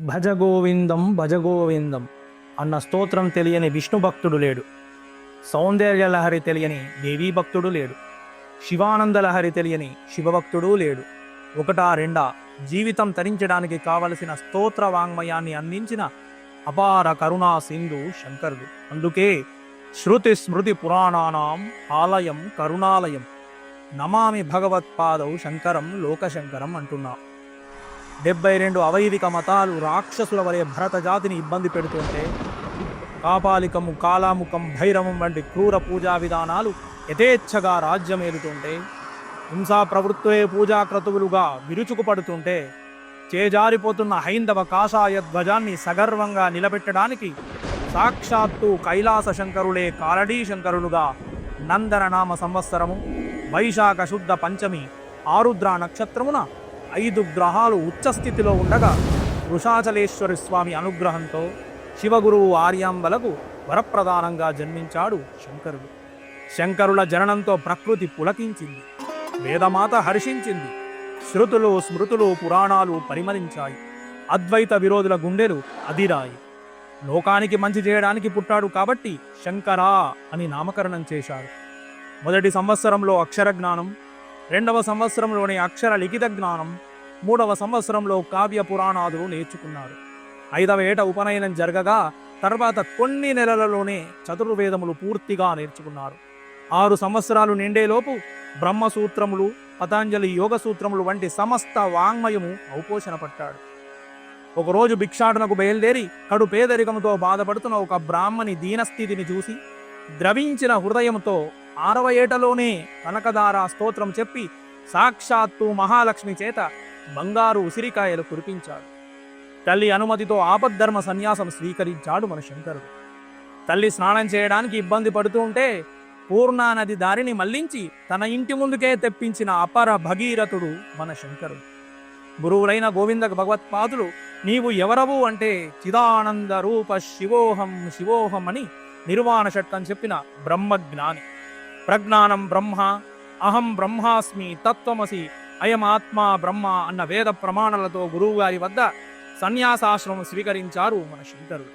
భజ గోవిందం భజ గోవిందం అన్న స్తోత్రం తెలియని విష్ణు భక్తుడు లేడు. సౌందర్య లహరి తెలియని దేవీ భక్తుడు లేడు. శివానంద లహరి తెలియని శివభక్తుడు లేడు. ఒకటా రెండా జీవితం తరించడానికి కావలసిన స్తోత్ర వాంగ్మయాన్ని అందించిన అపార కరుణా సింధు శంకరుడు. అందుకే శృతి స్మృతి పురాణానాం ఆలయం కరుణాలయం నమామి భగవత్పాదౌ శంకరం లోకశంకరం అంటున్నాం. డెబ్బై రెండు అవైదిక మతాలు రాక్షసుల వలె భరత జాతిని ఇబ్బంది పెడుతుంటే కాపాలికము కాలాముఖం భైరవం వంటి క్రూర పూజా విధానాలు యథేచ్ఛగా రాజ్యమేలుతుంటే హింసా ప్రవృత్తులే పూజాక్రతువులుగా విరుచుకుపడుతుంటే చేజారిపోతున్న హైందవ కాషాయ ధ్వజాన్ని సగర్వంగా నిలబెట్టడానికి సాక్షాత్తు కైలాస శంకరులే కారడీ శంకరులుగా నందననామ సంవత్సరము వైశాఖ శుద్ధ పంచమి ఆరుద్ర నక్షత్రమున ఐదు గ్రహాలు ఉచ్చస్థితిలో ఉండగా వృషాచలేశ్వరి స్వామి అనుగ్రహంతో శివగురువు ఆర్యాంబలకు వరప్రధానంగా జన్మించాడు శంకరుడు. శంకరుల జననంతో ప్రకృతి పులకించింది. వేదమాత హర్షించింది. శృతులు స్మృతులు పురాణాలు పరిమళించాయి. అద్వైత విరోధుల గుండెలు అదిరాయి. లోకానికి మంచి చేయడానికి పుట్టాడు కాబట్టి శంకరా అని నామకరణం చేశారు. మొదటి సంవత్సరంలో అక్షర జ్ఞానం రెండవ సంవత్సరంలోని అక్షర లిఖిత జ్ఞానం మూడవ సంవత్సరంలో కావ్య పురాణాదులు నేర్చుకున్నారు. ఐదవ ఏట ఉపనయనం జరగగా తర్వాత కొన్ని నెలలలోనే చతుర్వేదములు పూర్తిగా నేర్చుకున్నారు. ఆరు సంవత్సరాలు నిండేలోపు బ్రహ్మసూత్రములు పతాంజలి యోగ సూత్రములు వంటి సమస్త వాంగ్మయము ఔపోషణ పట్టాడు. ఒకరోజు భిక్షాటనకు బయలుదేరి కడు పేదరికంతో బాధపడుతున్న ఒక బ్రాహ్మణి దీనస్థితిని చూసి ద్రవించిన హృదయంతో ఆరవ ఏటలోనే కనకదార స్తోత్రం చెప్పి సాక్షాత్తు మహాలక్ష్మి చేత బంగారు ఉసిరికాయలు కురిపించాడు. తల్లి అనుమతితో ఆపద్ధర్మ సన్యాసం స్వీకరించాడు మన శంకరుడు తల్లి స్నానం చేయడానికి ఇబ్బంది పడుతూ ఉంటే పూర్ణానది దారిని మళ్ళించి తన ఇంటి ముందుకే తెప్పించిన అపర భగీరథుడు మన శంకరుడు గురువులైన గోవింద భగవత్పాదులు నీవు ఎవరవు అంటే చిదానంద రూప శివోహం శివోహం అని నిర్వాణ షట్కం చెప్పిన బ్రహ్మజ్ఞాని. ప్రజ్ఞానం బ్రహ్మ అహం బ్రహ్మాస్మి తత్వమసి అయం ఆత్మా బ్రహ్మ అన్న వేద ప్రమాణాలతో గురువుగారి వద్ద సన్యాసాశ్రమం స్వీకరించారు మన శంకరుడు.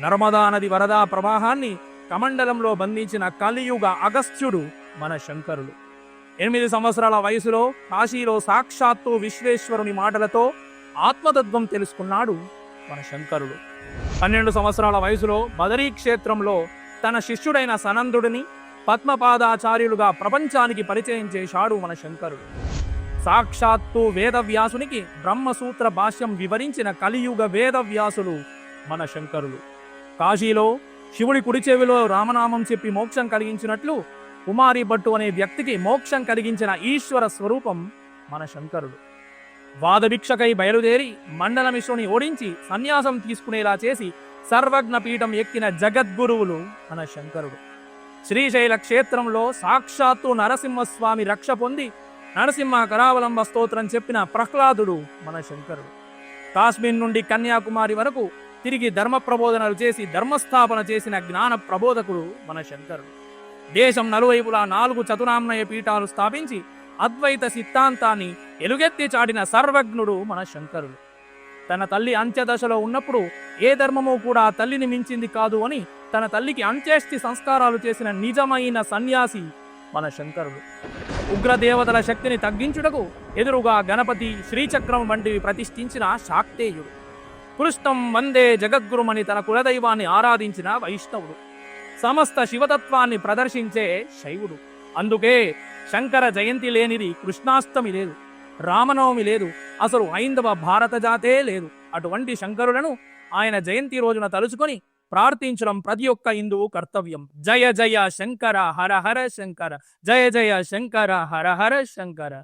నర్మదా నది వరదా ప్రవాహాన్ని కమండలంలో బంధించిన కలియుగ అగస్త్యుడు మన శంకరుడు. ఎనిమిది సంవత్సరాల వయసులో కాశీలో సాక్షాత్తు విశ్వేశ్వరుని మాటలతో ఆత్మతత్వం తెలుసుకున్నాడు మన శంకరుడు. పన్నెండు సంవత్సరాల వయసులో బదరీ క్షేత్రంలో తన శిష్యుడైన సనందుడిని పద్మపాదాచార్యులుగా ప్రపంచానికి పరిచయం చేశాడు మన శంకరుడు. సాక్షాత్తు వేదవ్యాసునికి బ్రహ్మసూత్ర భాష్యం వివరించిన కలియుగ వేదవ్యాసులు మన శంకరులు. కాశీలో శివుడి కుడి చెవిలో రామనామం చెప్పి మోక్షం కలిగించినట్లు కుమారి భట్టు అనే వ్యక్తికి మోక్షం కలిగించిన ఈశ్వర స్వరూపం మన శంకరుడు. వాదభిక్షకై బయలుదేరి మండలమిశ్రుని ఓడించి సన్యాసం తీసుకునేలా చేసి సర్వజ్ఞ పీఠం ఎక్కిన జగద్గురువులు మన శంకరుడు. శ్రీశైల క్షేత్రంలో సాక్షాత్తు నరసింహస్వామి రక్ష పొంది నరసింహ కరావలంబ స్తోత్రం చెప్పిన ప్రహ్లాదుడు మన శంకరుడు. కాశ్మీర్ నుండి కన్యాకుమారి వరకు తిరిగి ధర్మ ప్రబోధనలు చేసి ధర్మస్థాపన చేసిన జ్ఞాన ప్రబోధకుడు మన శంకరుడు. దేశం నలువైపులా నాలుగు చతురామ్నయ పీఠాలు స్థాపించి అద్వైత సిద్ధాంతాన్ని ఎలుగెత్తి చాటిన సర్వజ్ఞుడు మన శంకరుడు. తన తల్లి అంత్యదశలో ఉన్నప్పుడు ఏ ధర్మము కూడా తల్లిని మించింది కాదు అని తన తల్లికి అంత్యేష్టి సంస్కారాలు చేసిన నిజమైన సన్యాసి మన శంకరుడు. ఉగ్రదేవతల శక్తిని తగ్గించుటకు ఎదురుగా గణపతి శ్రీచక్రం వంటివి ప్రతిష్ఠించిన శాక్తేయుడు. కృష్ణం వందే జగద్గురుమని తన కులదైవాన్ని ఆరాధించిన వైష్ణవుడు. సమస్త శివతత్వాన్ని ప్రదర్శించే శైవుడు. అందుకే శంకర జయంతి లేనిది కృష్ణాష్టమి లేదు. రామనవమి లేదు. అసలు హైందవ భారత జాతే లేదు. అటువంటి శంకరులను ఆయన జయంతి రోజున తలుచుకొని ప్రార్థించడం ప్రతి ఒక్క హిందువు కర్తవ్యం. జయ జయ శంకర హర హర శంకర జయ జయ శంకర హర హర శంకర.